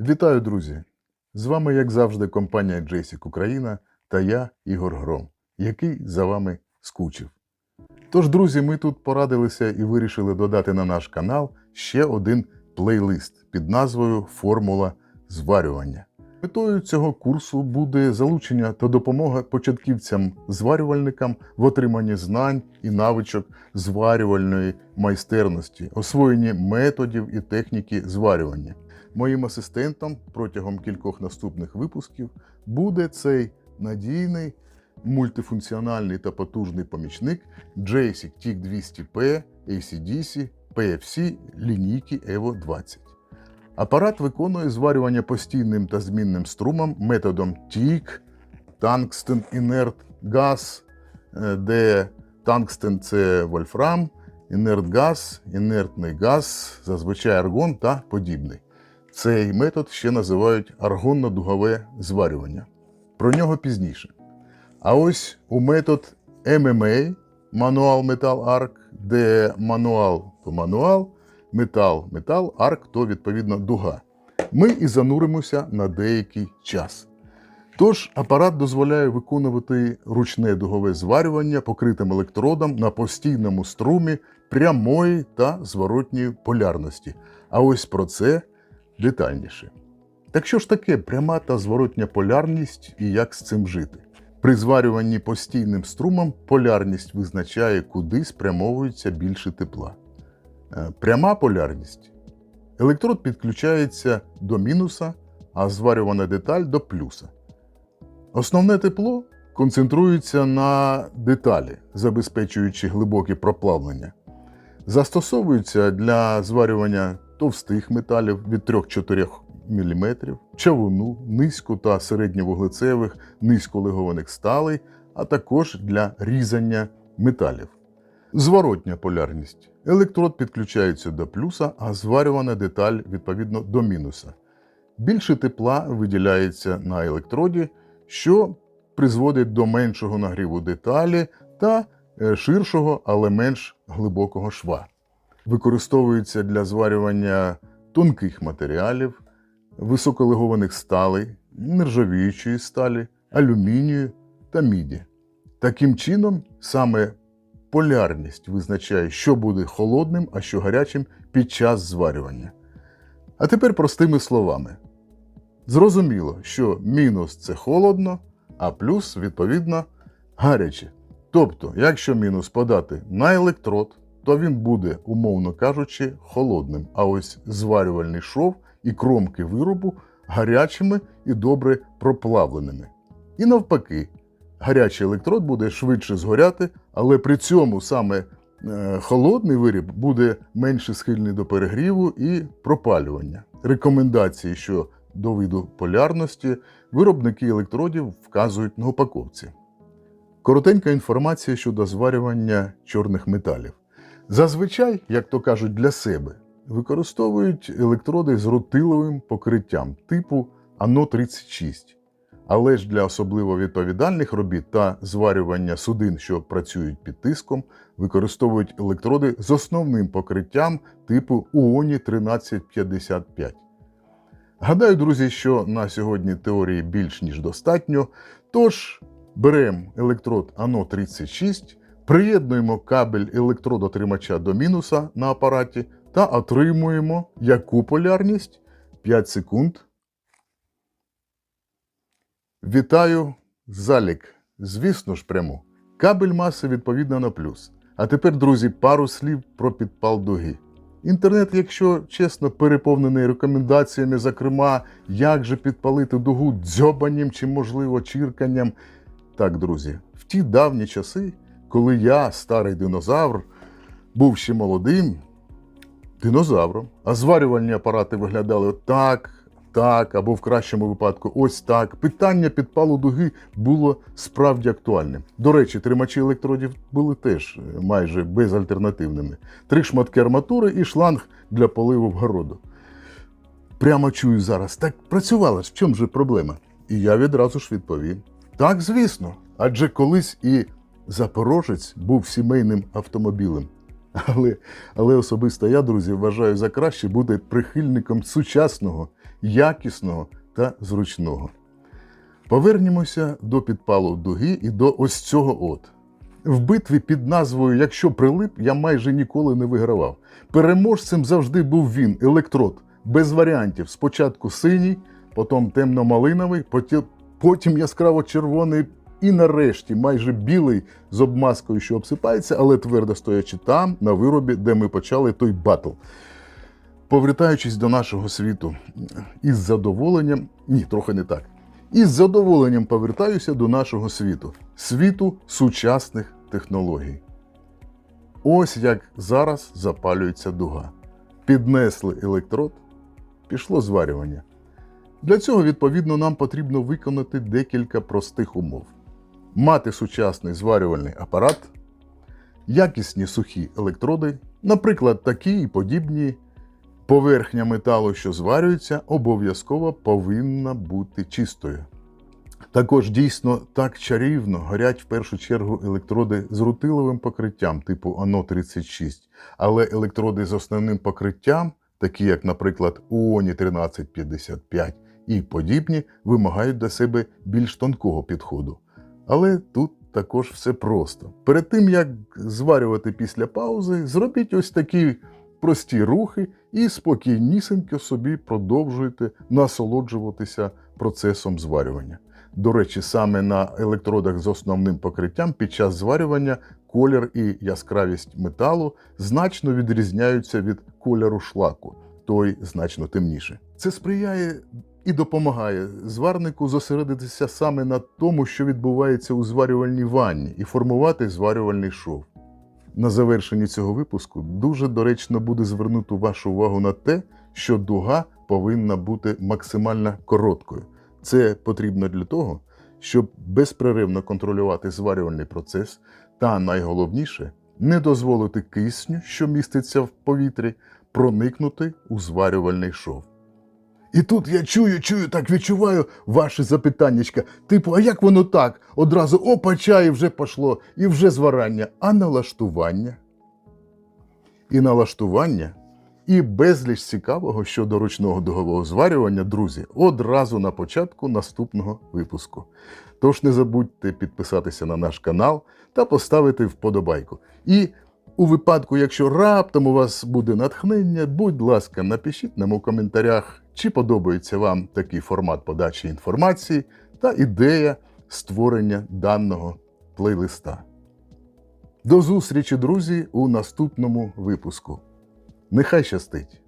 Вітаю, друзі! З вами, як завжди, компанія JSIC Україна та я, Ігор Гром, який за вами скучив. Тож, друзі, ми тут порадилися і вирішили додати на наш канал ще один плейлист під назвою Формула зварювання. Метою цього курсу буде залучення та допомога початківцям-зварювальникам в отриманні знань і навичок зварювальної майстерності, освоєнні методів і техніки зварювання. Моїм асистентом протягом кількох наступних випусків буде цей надійний, мультифункціональний та потужний помічник JSIC TIC 200P ACDC PFC лінійки EVO 20. Апарат виконує зварювання постійним та змінним струмом методом TIC, Tungsten Inert Gas, де тангстен це вольфрам, інерт газ, інертний газ, зазвичай аргон та подібний. Цей метод ще називають аргонно-дугове зварювання. Про нього пізніше. А ось у метод MMA, мануал метал арк, де мануал то мануал, метал метал, арк то відповідно дуга. Ми і зануримося на деякий час. Тож апарат дозволяє виконувати ручне дугове зварювання покритим електродом на постійному струмі прямої та зворотньої полярності. А ось про це детальніше. Так що ж таке пряма та зворотня полярність і як з цим жити? При зварюванні постійним струмом полярність визначає, куди спрямовується більше тепла. Е, Пряма полярність. Електрод підключається до мінуса, а зварювана деталь до плюса. Основне тепло концентрується на деталі, забезпечуючи глибокі проплавлення. Застосовуються для зварювання товстих металів від 3-4 мм, чавуну, низько та середньовуглецевих низьколегованих сталей, а також для різання металів. Зворотня полярність. Електрод підключається до плюса, а зварювана деталь відповідно до мінуса. Більше тепла виділяється на електроді, що призводить до меншого нагріву деталі та е, ширшого, але менш глибокого шва. Використовується для зварювання тонких матеріалів, високолегованих сталей, нержавіючої сталі, алюмінію та міді. Таким чином, саме полярність визначає, що буде холодним, а що гарячим під час зварювання. А тепер простими словами. Зрозуміло, що мінус це холодно, а плюс, відповідно, гаряче. Тобто, якщо мінус подати на електрод, то він буде, умовно кажучи, холодним. А ось зварювальний шов і кромки виробу гарячими і добре проплавленими. І навпаки, гарячий електрод буде швидше згоряти, але при цьому саме е, холодний виріб буде менше схильний до перегріву і пропалювання. Рекомендації, що до виду полярності виробники електродів вказують на упаковці. Коротенька інформація щодо зварювання чорних металів. Зазвичай, як то кажуть, для себе використовують електроди з рутиловим покриттям типу АНО-36. Але ж для особливо відповідальних робіт та зварювання судин, що працюють під тиском, використовують електроди з основним покриттям типу УОНІ 1355. Гадаю, друзі, що на сьогодні теорії більш ніж достатньо. Тож беремо електрод АНО-36, приєднуємо кабель електродотримача до мінуса на апараті та отримуємо яку полярність 5 секунд. Вітаю, залік. Звісно ж, прямо. Кабель маси відповідно на плюс. А тепер, друзі, пару слів про підпал дуги. Інтернет, якщо чесно, переповнений рекомендаціями, зокрема, як же підпалити дугу дзьобанням чи, можливо, чірканням. Так, друзі, в ті давні часи, коли я, старий динозавр, був ще молодим динозавром, а зварювальні апарати виглядали так, так, або в кращому випадку ось так. Питання підпалу дуги було справді актуальним. До речі, тримачі електродів були теж е, майже безальтернативними. Три шматки арматури і шланг для поливу вгороду. Прямо чую зараз, так працювала ж, в чому же проблема? І я відразу ж відповів: так, звісно. Адже колись і Запорожець був сімейним автомобілем. Але, але особисто я, друзі, вважаю за краще бути прихильником сучасного якісного та зручного. Повернімося до підпалу дуги і до ось цього от. В битві під назвою Якщо прилип, я майже ніколи не вигравав. Переможцем завжди був він, електрод, без варіантів. Спочатку синій, потім темно-малиновий, потім яскраво-червоний і нарешті майже білий з обмазкою, що обсипається, але твердо стоячи там, на виробі, де ми почали той батл. Повертаючись до нашого світу, із задоволенням, ні, трохи не так. Із задоволенням повертаюся до нашого світу, світу сучасних технологій. Ось як зараз запалюється дуга. Піднесли електрод, пішло зварювання. Для цього, відповідно, нам потрібно виконати декілька простих умов: мати сучасний зварювальний апарат, якісні сухі електроди, наприклад, такі і подібні. Поверхня металу, що зварюється, обов'язково повинна бути чистою. Також дійсно так чарівно горять в першу чергу електроди з рутиловим покриттям типу ано 36 але електроди з основним покриттям, такі як, наприклад, УОНі 1355 і подібні, вимагають до себе більш тонкого підходу. Але тут також все просто. Перед тим як зварювати після паузи, зробіть ось такі прості рухи і спокійнісенько собі продовжуйте насолоджуватися процесом зварювання. До речі, саме на електродах з основним покриттям під час зварювання колір і яскравість металу значно відрізняються від кольору шлаку, той значно темніше. Це сприяє і допомагає зварнику зосередитися саме на тому, що відбувається у зварювальній ванні, і формувати зварювальний шов. На завершенні цього випуску дуже доречно буде звернути вашу увагу на те, що дуга повинна бути максимально короткою. Це потрібно для того, щоб безперервно контролювати зварювальний процес та найголовніше не дозволити кисню, що міститься в повітрі, проникнути у зварювальний шов. І тут я чую, чую, так відчуваю ваше запитаннячка. Типу, а як воно так? Одразу опа, чай, вже пішло, і вже зварання, а налаштування. І налаштування, і безліч цікавого щодо ручного дугового зварювання, друзі, одразу на початку наступного випуску. Тож не забудьте підписатися на наш канал та поставити вподобайку. І у випадку, якщо раптом у вас буде натхнення, будь ласка, напишіть нам у коментарях, чи подобається вам такий формат подачі інформації та ідея створення даного плейлиста. До зустрічі, друзі, у наступному випуску. Нехай щастить!